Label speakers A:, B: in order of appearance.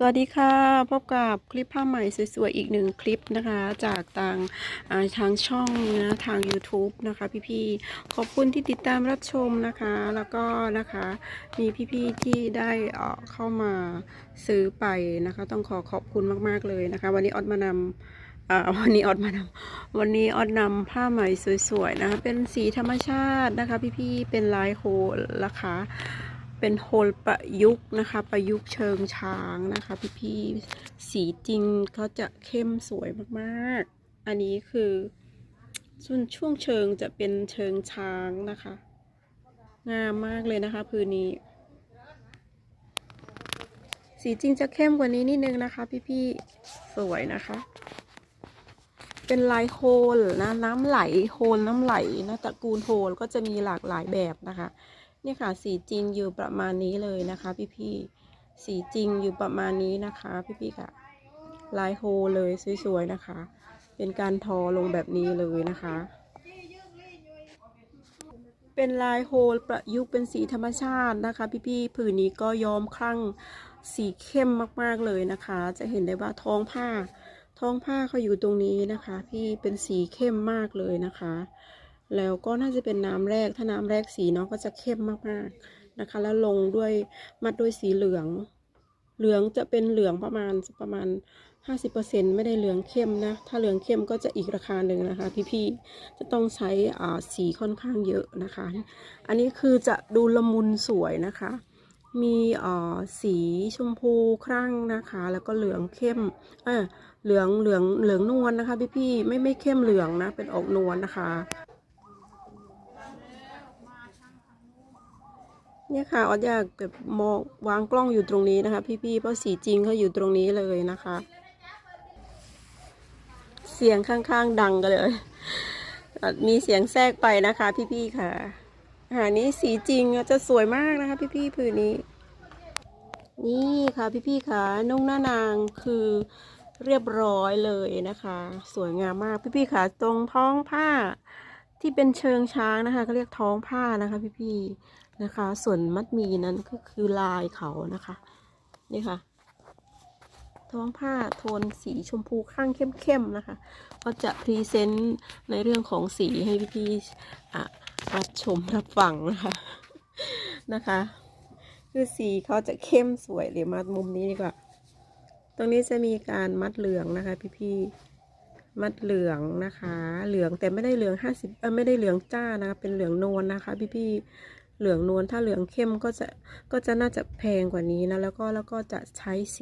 A: สวัสดีค่ะพบกับคลิปผ้าใหม่สวยๆอีกหนึ่งคลิปนะคะ จากทางาทางช่องนะทาง YouTube นะคะ พี่ๆขอบคุณที่ติดตามรับชมนะคะ แล้วก็นะคะมีพี่ๆที่ได้เออเข้ามาซื้อไปนะคะ ต้องขอขอบคุณมากๆเลยนะคะ วันนี้ออดมานำอ่าวันนี้ออดมานำวันนี้ออดนำผ้าไหมสวยๆนะคะเป็นสีธรรมชาตินะคะ พี่ๆเป็นลายโฮลนะคะ เป็นโฮลประยุกต์นะคะ ประยุกต์เชิงช้างนะคะ พี่ๆสีจริงเขาจะเข้มสวยมากๆ อันนี้คือส่วนช่วงเชิงจะเป็นเชิงช้างนะคะ งามมากเลยนะคะพื้นนี้ สีจริงจะเข้มกว่านี้นิดนึงนะคะ พี่ๆสวยนะคะ เป็นลายโฮลนะน้ำไหลโฮลน้ำไหลนะตระกูลโฮลก็จะมีหลากหลายแบบนะคะ นี่ค่ะสีจริงอยู่ประมาณนี้เลยนะคะพี่ๆสีจริงอยู่ประมาณนี้นะคะพี่ๆค่ะ ลายโฮลเลยสวยๆนะคะ เป็นการทอลงแบบนี้เลยนะคะ เป็นลายโฮลประยุกต์เป็นสีธรรมชาตินะคะ พี่ๆผืนนี้ก็ย้อมคลั่งสีเข้มมากๆเลยนะคะ จะเห็นได้ว่าท้องผ้า ท้องผ้าเขาอยู่ตรงนี้นะคะ พี่เป็นสีเข้มมากเลยนะคะ แล้วก็น่าจะเป็นน้ำแรก ถ้าน้ำแรกสีเนาะก็จะเข้มมากๆนะคะ แล้วลงด้วยมัดด้วยสีเหลือง เหลืองจะเป็นเหลืองประมาณประมาณ 50%ไม่ได้เหลืองเข้มนะ ถ้าเหลืองเข้มก็จะอีกราคาหนึ่งนะคะพี่ๆจะต้องใช้อ่าสีค่อนข้างเยอะนะคะ อันนี้คือจะดูละมุนสวยนะคะ มีอ่าสีชมพูครั่งนะคะ แล้วก็เหลืองเข้มอ่าเหลืองเหลืองเหลืองนวลนะคะ พี่ๆไม่ไม่เข้มเหลืองนะ เป็นออกนวลนะคะ เนี่ยค่ะออดอยากแบบมองวางกล้องอยู่ตรงนี้นะคะ พี่ๆเพราะสีจริงเขาอยู่ตรงนี้เลยนะคะ เสียงข้างๆดังกันเลย มีเสียงแทรกไปนะคะ พี่ๆค่ะหานี้สีจริงจะสวยมากนะคะ พี่ๆผืนนี้ นี่ค่ะพี่ๆค่ะนุ่งหน้านางคือเรียบร้อยเลยนะคะ สวยงามมากพี่ๆค่ะ ตรงท้องผ้าที่เป็นเชิงช้างนะคะเขาเรียกท้องผ้านะคะ พี่ๆ นะคะ ส่วนมัดมีนั้นก็คือลายเขานะคะ นี่ค่ะ ท้องผ้าโทนสีชมพูข้างเข้มๆนะคะ ก็จะพรีเซนต์ในเรื่องของสีให้พี่ๆอะรับชมรับฟังนะคะนะคะ คือสีเขาจะเข้มสวยเลยมามุมนี้ดีกว่า ตรงนี้จะมีการมัดเหลืองนะคะ พี่ๆ มัดเหลืองนะคะ เหลืองแต่ไม่ได้เหลืองห้าสิบเออไม่ได้เหลืองจ้านะคะ เป็นเหลืองนวลนะคะ พี่ๆ เหลืองนวลถ้าเหลืองเข้มก็จะก็จะน่าจะแพงกว่านี้นะแล้วก็แล้วก็จะใช้สี